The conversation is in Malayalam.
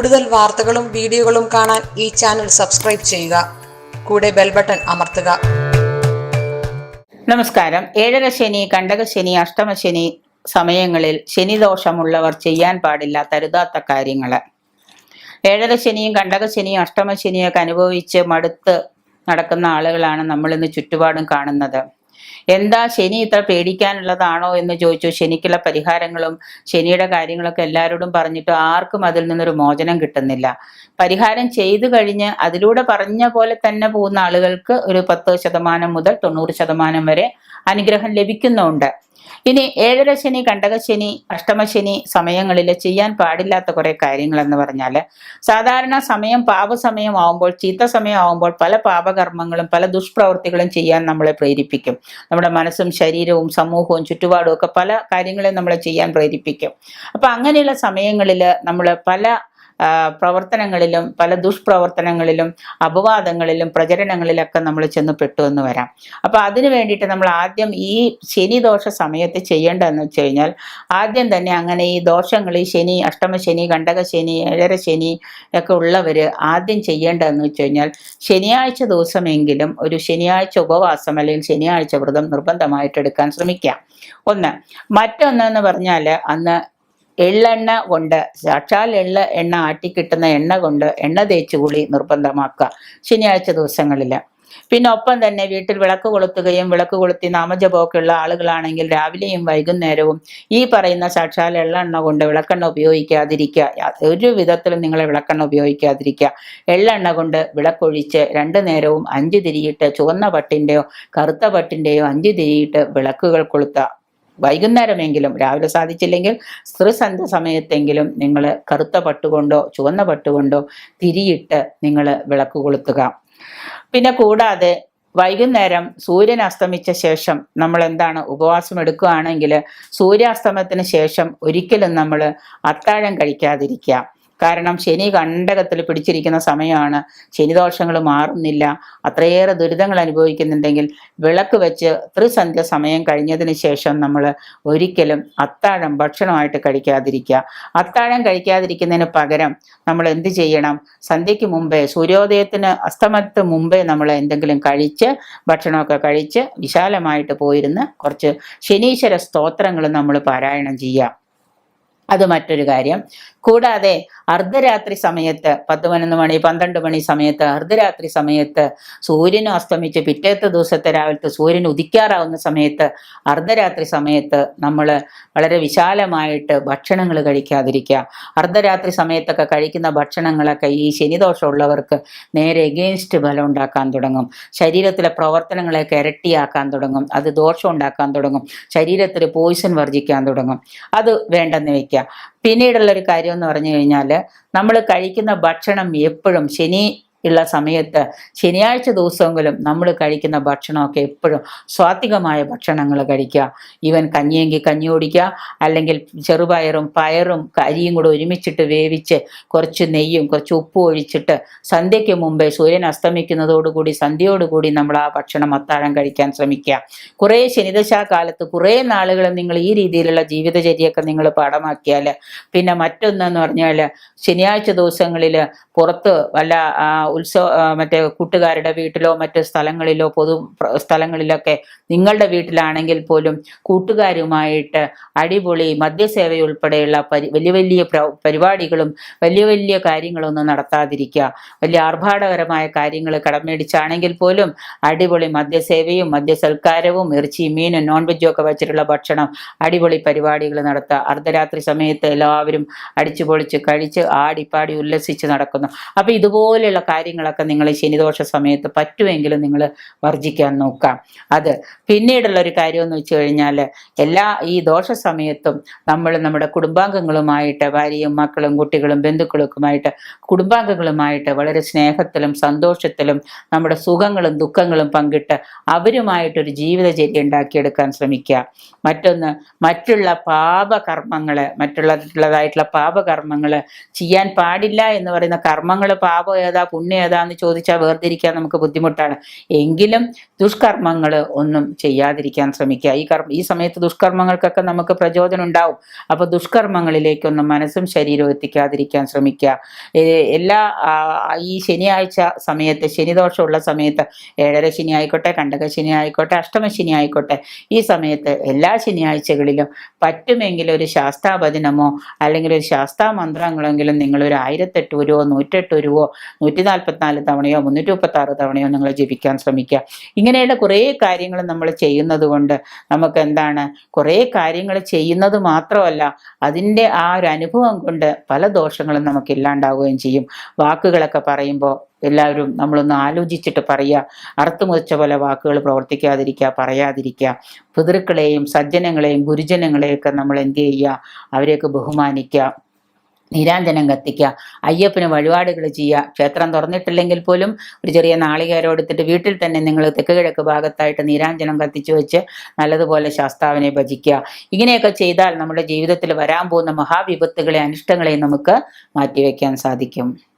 കൂടുതൽ വാർത്തകളും വീഡിയോകളും കാണാൻ ഈ ചാനൽ സബ്സ്ക്രൈബ് ചെയ്യുക. കൂടെ ബെൽ ബട്ടൺ അമർത്തുക. നമസ്കാരം. ഏഴര ശനി കണ്ടകശനി അഷ്ടമശനി സമയങ്ങളിൽ ശനിദോഷമുള്ളവർ ചെയ്യാൻ പാടില്ല തരുതാത്ത കാര്യങ്ങൾ ഏഴര ശനിയും കണ്ടകശനിയും അഷ്ടമശനിയൊക്കെ അനുഭവിച്ച് മടുത്ത് നടക്കുന്ന ആളുകളാണ് നമ്മൾ ഇന്ന് ചുറ്റുപാടും കാണുന്നത്. എന്താ ശനി ഇത്ര പേടിക്കാനുള്ളതാണോ എന്ന് ചോദിച്ചു. ശനിക്കുള്ള പരിഹാരങ്ങളും ശനിയുടെ കാര്യങ്ങളൊക്കെ എല്ലാവരോടും പറഞ്ഞിട്ട് ആർക്കും അതിൽ നിന്നൊരു മോചനം കിട്ടുന്നില്ല. പരിഹാരം ചെയ്തു കഴിഞ്ഞ് അതിലൂടെ പറഞ്ഞ പോലെ തന്നെ പോകുന്ന ആളുകൾക്ക് ഒരു പത്ത് ശതമാനം മുതൽ തൊണ്ണൂറ് ശതമാനം വരെ അനുഗ്രഹം ലഭിക്കുന്നുണ്ട്. ഇനി ഏഴര ശനി കണ്ടകശനി അഷ്ടമശനി സമയങ്ങളിൽ ചെയ്യാൻ പാടില്ലാത്ത കുറെ കാര്യങ്ങൾ എന്ന് പറഞ്ഞാൽ സാധാരണ സമയം പാപസമയം ആവുമ്പോൾ ചീത്ത സമയം ആവുമ്പോൾ പല പാപകർമ്മങ്ങളും പല ദുഷ്പ്രവൃത്തികളും ചെയ്യാൻ നമ്മളെ പ്രേരിപ്പിക്കും. നമ്മുടെ മനസ്സും ശരീരവും സമൂഹവും ചുറ്റുപാടും ഒക്കെ പല കാര്യങ്ങളെ നമ്മളെ ചെയ്യാൻ പ്രേരിപ്പിക്കും. അപ്പൊ അങ്ങനെയുള്ള സമയങ്ങളിൽ നമ്മൾ പല പ്രവർത്തനങ്ങളിലും പല ദുഷ്പ്രവർത്തനങ്ങളിലും അപവാദങ്ങളിലും പ്രചരണങ്ങളിലൊക്കെ നമ്മൾ ചെന്ന് പെട്ടു എന്ന് വരാം. അപ്പൊ അതിനു വേണ്ടിയിട്ട് നമ്മൾ ആദ്യം ഈ ശനിദോഷ സമയത്ത് ചെയ്യേണ്ടതെന്ന് വെച്ച് കഴിഞ്ഞാൽ ആദ്യം തന്നെ അങ്ങനെ ഈ ദോഷങ്ങൾ ഈ ശനി അഷ്ടമശനി കണ്ടകശനി ഏഴര ശനി ഒക്കെ ഉള്ളവർ ആദ്യം ചെയ്യേണ്ടതെന്ന് വെച്ച് കഴിഞ്ഞാൽ ശനിയാഴ്ച ദിവസമെങ്കിലും ഒരു ശനിയാഴ്ച ഉപവാസം അല്ലെങ്കിൽ ശനിയാഴ്ച വ്രതം നിർബന്ധമായിട്ട് എടുക്കാൻ ശ്രമിക്കാം ഒന്ന് മറ്റൊന്നെന്ന് പറഞ്ഞാൽ അന്ന് എള്ളെണ്ണ കൊണ്ട് സാക്ഷാൽ എള്ള എണ്ണ ആട്ടിക്കിട്ടുന്ന എണ്ണ കൊണ്ട് എണ്ണ തേച്ച് കുളി നിർബന്ധമാക്കുക ശനിയാഴ്ച ദിവസങ്ങളിൽ പിന്നെ ഒപ്പം തന്നെ വീട്ടിൽ വിളക്ക് കൊളുത്തുകയും വിളക്ക് കൊളുത്തി നാമജപമൊക്കെ ഉള്ള ആളുകളാണെങ്കിൽ രാവിലെയും വൈകുന്നേരവും ഈ പറയുന്ന സാക്ഷാൽ എള്ളെണ്ണ കൊണ്ട് വിളക്കെണ്ണ ഉപയോഗിക്കാതിരിക്കുക. ഒരു വിധത്തിലും നിങ്ങളെ വിളക്കെണ്ണ ഉപയോഗിക്കാതിരിക്കുക. എള്ളെണ്ണ കൊണ്ട് വിളക്കൊഴിച്ച് രണ്ടു നേരവും അഞ്ച് തിരിയിട്ട് ചുവന്ന പട്ടിന്റെയോ കറുത്ത പട്ടിന്റെയോ അഞ്ച് തിരിയിട്ട് വിളക്കുകൾ കൊളുത്തുക. വൈകുന്നേരമെങ്കിലും രാവിലെ സാധിച്ചില്ലെങ്കിൽ സ്ത്രീസന്ധ്യ സമയത്തെങ്കിലും നിങ്ങൾ കറുത്ത പട്ടുകൊണ്ടോ ചുവന്ന പട്ടുകൊണ്ടോ തിരിയിട്ട് നിങ്ങൾ വിളക്ക് കൊളുത്തുക. പിന്നെ കൂടാതെ വൈകുന്നേരം സൂര്യൻ അസ്തമിച്ച ശേഷം നമ്മൾ എന്താണ് ഉപവാസം എടുക്കുകയാണെങ്കിൽ സൂര്യാസ്തമയത്തിന് ശേഷം ഒരിക്കലും നമ്മൾ അത്താഴം കഴിക്കാതിരിക്കുക. കാരണം ശനി കണ്ടകത്തിൽ പിടിച്ചിരിക്കുന്ന സമയമാണ്. ശനിദോഷങ്ങൾ മാറുന്നില്ല. അത്രയേറെ ദുരിതങ്ങൾ അനുഭവിക്കുന്നുണ്ടെങ്കിൽ വിളക്ക് വെച്ച് ത്രിസന്ധ്യ സമയം കഴിഞ്ഞതിന് ശേഷം നമ്മൾ ഒരിക്കലും അത്താഴം ഭക്ഷണമായിട്ട് കഴിക്കാതിരിക്കുക. അത്താഴം കഴിക്കാതിരിക്കുന്നതിന് പകരം നമ്മൾ എന്ത് ചെയ്യണം? സന്ധ്യയ്ക്ക് മുമ്പേ സൂര്യോദയത്തിന് അസ്തമത്ത് മുമ്പേ നമ്മൾ എന്തെങ്കിലും കഴിച്ച് ഭക്ഷണമൊക്കെ കഴിച്ച് വിശാലമായിട്ട് പോയിരുന്ന് കുറച്ച് ശനീശ്വര സ്തോത്രങ്ങൾ നമ്മൾ പാരായണം ചെയ്യുക. അത് മറ്റൊരു കാര്യം. കൂടാതെ അർദ്ധരാത്രി സമയത്ത് പത്ത് പതിനൊന്ന് മണി പന്ത്രണ്ട് മണി സമയത്ത് അർദ്ധരാത്രി സമയത്ത് സൂര്യൻ അസ്തമിച്ച് പിറ്റേത്തെ ദിവസത്തെ രാവിലത്തെ സൂര്യൻ ഉദിക്കാറാവുന്ന സമയത്ത് അർദ്ധരാത്രി സമയത്ത് നമ്മൾ വളരെ വിശാലമായിട്ട് ഭക്ഷണങ്ങൾ കഴിക്കാതിരിക്കുക. അർദ്ധരാത്രി സമയത്തൊക്കെ കഴിക്കുന്ന ഭക്ഷണങ്ങളൊക്കെ ഈ ശനിദോഷമുള്ളവർക്ക് നേരെ എഗെയിൻസ്റ്റ് ബലം ഉണ്ടാക്കാൻ തുടങ്ങും. ശരീരത്തിലെ പ്രവർത്തനങ്ങളെയൊക്കെ ഇരട്ടിയാക്കാൻ തുടങ്ങും. അത് ദോഷം ഉണ്ടാക്കാൻ തുടങ്ങും. ശരീരത്തിൽ പോയിസൺ വർജിക്കാൻ തുടങ്ങും. അത് വേണ്ടെന്ന് വെക്കുക. പിന്നീടുള്ള ഒരു കാര്യം എന്ന് പറഞ്ഞു കഴിഞ്ഞാൽ നമ്മൾ കഴിക്കുന്ന ഭക്ഷണം എപ്പോഴും ശനി ഉള്ള സമയത്ത് ശനിയാഴ്ച ദിവസമെങ്കിലും നമ്മൾ കഴിക്കുന്ന ഭക്ഷണമൊക്കെ എപ്പോഴും സ്വാത്വികമായ ഭക്ഷണങ്ങൾ കഴിക്കുക. ഈവൻ കഞ്ഞിയെങ്കിൽ കഞ്ഞി ഓടിക്കുക അല്ലെങ്കിൽ ചെറുപയറും പയറും അരിയും കൂടെ ഒരുമിച്ചിട്ട് വേവിച്ച് കുറച്ച് നെയ്യും കുറച്ച് ഉപ്പും ഒഴിച്ചിട്ട് സന്ധ്യയ്ക്ക് മുമ്പേ സൂര്യൻ അസ്തമിക്കുന്നതോടുകൂടി സന്ധ്യയോടുകൂടി നമ്മൾ ആ ഭക്ഷണം അത്താഴം കഴിക്കാൻ ശ്രമിക്കുക. കുറേ ശനിദശാകാലത്ത് കുറേ നാളുകൾ നിങ്ങൾ ഈ രീതിയിലുള്ള ജീവിതചര്യയൊക്കെ നിങ്ങൾ പാഠമാക്കിയാൽ പിന്നെ മറ്റൊന്നെന്ന് പറഞ്ഞാൽ ശനിയാഴ്ച ദിവസങ്ങളിൽ പുറത്ത് വല്ല ഉത്സവ മറ്റേ കൂട്ടുകാരുടെ വീട്ടിലോ മറ്റ് സ്ഥലങ്ങളിലോ പൊതു സ്ഥലങ്ങളിലൊക്കെ നിങ്ങളുടെ വീട്ടിലാണെങ്കിൽ പോലും കൂട്ടുകാരുമായിട്ട് അടിപൊളി മദ്യസേവ ഉൾപ്പെടെയുള്ള പരി വലിയ വലിയ പരിപാടികളും വലിയ വലിയ കാര്യങ്ങളൊന്നും നടത്താതിരിക്കുക. വലിയ ആർഭാടകരമായ കാര്യങ്ങൾ കടമേടിച്ചാണെങ്കിൽ പോലും അടിപൊളി മദ്യസേവയും മദ്യസൽക്കാരവും ഇറച്ചിയും മീനും നോൺ വെജും ഒക്കെ വെച്ചിട്ടുള്ള ഭക്ഷണം അടിപൊളി പരിപാടികൾ നടത്തുക. അർദ്ധരാത്രി സമയത്ത് എല്ലാവരും അടിച്ചു പൊളിച്ച് കഴിച്ച് ആടിപ്പാടി ഉല്ലസിച്ച് നടക്കുന്നു. അപ്പൊ ഇതുപോലെയുള്ള കാര്യങ്ങളൊക്കെ നിങ്ങൾ ശനിദോഷ സമയത്ത് പറ്റുമെങ്കിലും നിങ്ങൾ വർജിക്കാൻ നോക്കാം. അത് പിന്നീടുള്ള ഒരു കാര്യം എന്ന് വെച്ച് കഴിഞ്ഞാൽ എല്ലാ ഈ ദോഷ സമയത്തും നമ്മൾ നമ്മുടെ കുടുംബാംഗങ്ങളുമായിട്ട് ഭാര്യയും മക്കളും കുട്ടികളും ബന്ധുക്കളുമായിട്ട് കുടുംബാംഗങ്ങളുമായിട്ട് വളരെ സ്നേഹത്തിലും സന്തോഷത്തിലും നമ്മുടെ സുഖങ്ങളും ദുഃഖങ്ങളും പങ്കിട്ട് അവരുമായിട്ടൊരു ജീവിതചര്യ ഉണ്ടാക്കിയെടുക്കാൻ ശ്രമിക്കുക. മറ്റൊന്ന് മറ്റുള്ള പാപകർമ്മങ്ങൾ മറ്റുള്ളതായിട്ടുള്ള പാപകർമ്മങ്ങൾ ചെയ്യാൻ പാടില്ല എന്ന് പറയുന്ന കർമ്മങ്ങൾ പാപം ഏതാ? പുണ്യം ഏതാന്ന് ചോദിച്ചാൽ വേർതിരിക്കാൻ നമുക്ക് ബുദ്ധിമുട്ടാണ്. എങ്കിലും ദുഷ്കർമ്മങ്ങൾ ഒന്നും ചെയ്യാതിരിക്കാൻ ശ്രമിക്കുക. ഈ കർമ്മ ഈ സമയത്ത് ദുഷ്കർമ്മങ്ങൾക്കൊക്കെ നമുക്ക് പ്രചോദനം ഉണ്ടാവും. അപ്പൊ ദുഷ്കർമ്മങ്ങളിലേക്കൊന്നും മനസ്സും ശരീരവും എത്തിക്കാതിരിക്കാൻ ശ്രമിക്കുക. എല്ലാ ഈ ശനിയാഴ്ച സമയത്ത് ശനിദോഷമുള്ള സമയത്ത് ഏഴര ശനി ആയിക്കോട്ടെ കണ്ടക ശനി ആയിക്കോട്ടെ അഷ്ടമ ശനി ആയിക്കോട്ടെ ഈ സമയത്ത് എല്ലാ ശനിയാഴ്ചകളിലും പറ്റുമെങ്കിൽ ഒരു ശാസ്താഭജനമോ അല്ലെങ്കിൽ ഒരു ശാസ്താ മന്ത്രങ്ങളെങ്കിലും നിങ്ങൾ ഒരു ആയിരത്തെട്ട് രൂപയോ നൂറ്റെട്ട് രൂപയോ നൂറ്റി നാൽപ്പത്തിനാല് തവണയോ മുന്നൂറ്റി മുപ്പത്തി ആറ് തവണയോ നിങ്ങൾ ജപിക്കാൻ ശ്രമിക്കുക. ഇങ്ങനെയുള്ള കുറേ കാര്യങ്ങൾ നമ്മൾ ചെയ്യുന്നത് കൊണ്ട് നമുക്ക് എന്താണ് കുറേ കാര്യങ്ങൾ ചെയ്യുന്നത് മാത്രമല്ല അതിന്റെ ആ ഒരു അനുഭവം കൊണ്ട് പല ദോഷങ്ങളും നമുക്ക് ഇല്ലാണ്ടാവുകയും ചെയ്യും. വാക്കുകളൊക്കെ പറയുമ്പോൾ എല്ലാവരും നമ്മളൊന്ന് ആലോചിച്ചിട്ട് പറയുക. അറുത്തു മുറിച്ച പോലെ വാക്കുകൾ പ്രവർത്തിക്കാതിരിക്കുക പറയാതിരിക്കുക. പിതൃക്കളെയും സജ്ജനങ്ങളെയും ഗുരുജനങ്ങളെയൊക്കെ നമ്മൾ എന്ത് ചെയ്യുക? അവരെയൊക്കെ ബഹുമാനിക്കുക. നീരാഞ്ജനം കത്തിക്കുക. അയ്യപ്പന് വഴിപാടുകൾ ചെയ്യുക. ക്ഷേത്രം തുറന്നിട്ടില്ലെങ്കിൽ പോലും ഒരു ചെറിയ നാളികേരം എടുത്തിട്ട് വീട്ടിൽ തന്നെ നിങ്ങൾ തെക്ക് കിഴക്ക് ഭാഗത്തായിട്ട് നീരാഞ്ജനം കത്തിച്ചു വെച്ച് നല്ലതുപോലെ ശാസ്താവിനെ ഭജിക്കുക. ഇങ്ങനെയൊക്കെ ചെയ്താൽ നമ്മുടെ ജീവിതത്തിൽ വരാൻ പോകുന്ന മഹാവിപത്തുകളെ അനിഷ്ടങ്ങളെയും നമുക്ക് മാറ്റിവെക്കാൻ സാധിക്കും.